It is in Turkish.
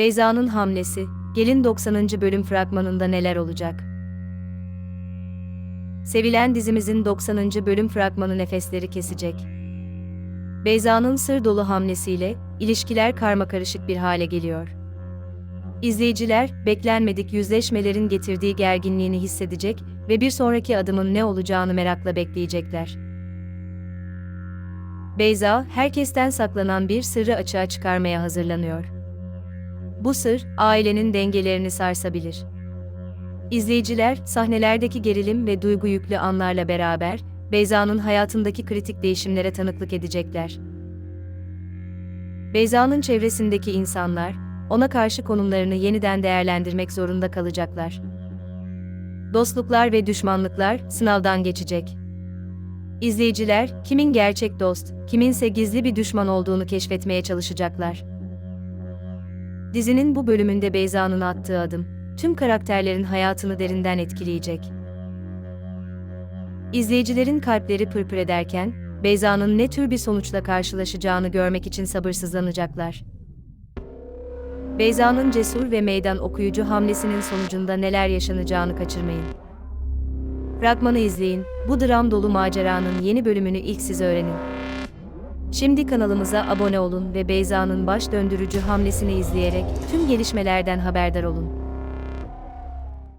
Beyza'nın hamlesi, Gelin 90. bölüm fragmanında neler olacak? Sevilen dizimizin 90. bölüm fragmanı nefesleri kesecek. Beyza'nın sır dolu hamlesiyle ilişkiler karmakarışık bir hale geliyor. İzleyiciler, beklenmedik yüzleşmelerin getirdiği gerginliğini hissedecek ve bir sonraki adımın ne olacağını merakla bekleyecekler. Beyza, herkesten saklanan bir sırrı açığa çıkarmaya hazırlanıyor. Bu sır, ailenin dengelerini sarsabilir. İzleyiciler, sahnelerdeki gerilim ve duygu yüklü anlarla beraber, Beyza'nın hayatındaki kritik değişimlere tanıklık edecekler. Beyza'nın çevresindeki insanlar, ona karşı konumlarını yeniden değerlendirmek zorunda kalacaklar. Dostluklar ve düşmanlıklar sınavdan geçecek. İzleyiciler, kimin gerçek dost, kiminse gizli bir düşman olduğunu keşfetmeye çalışacaklar. Dizinin bu bölümünde Beyza'nın attığı adım, tüm karakterlerin hayatını derinden etkileyecek. İzleyicilerin kalpleri pırpır ederken, Beyza'nın ne tür bir sonuçla karşılaşacağını görmek için sabırsızlanacaklar. Beyza'nın cesur ve meydan okuyucu hamlesinin sonucunda neler yaşanacağını kaçırmayın. Fragmanı izleyin, bu dram dolu maceranın yeni bölümünü ilk siz öğrenin. Şimdi kanalımıza abone olun ve Beyza'nın baş döndürücü hamlesini izleyerek tüm gelişmelerden haberdar olun.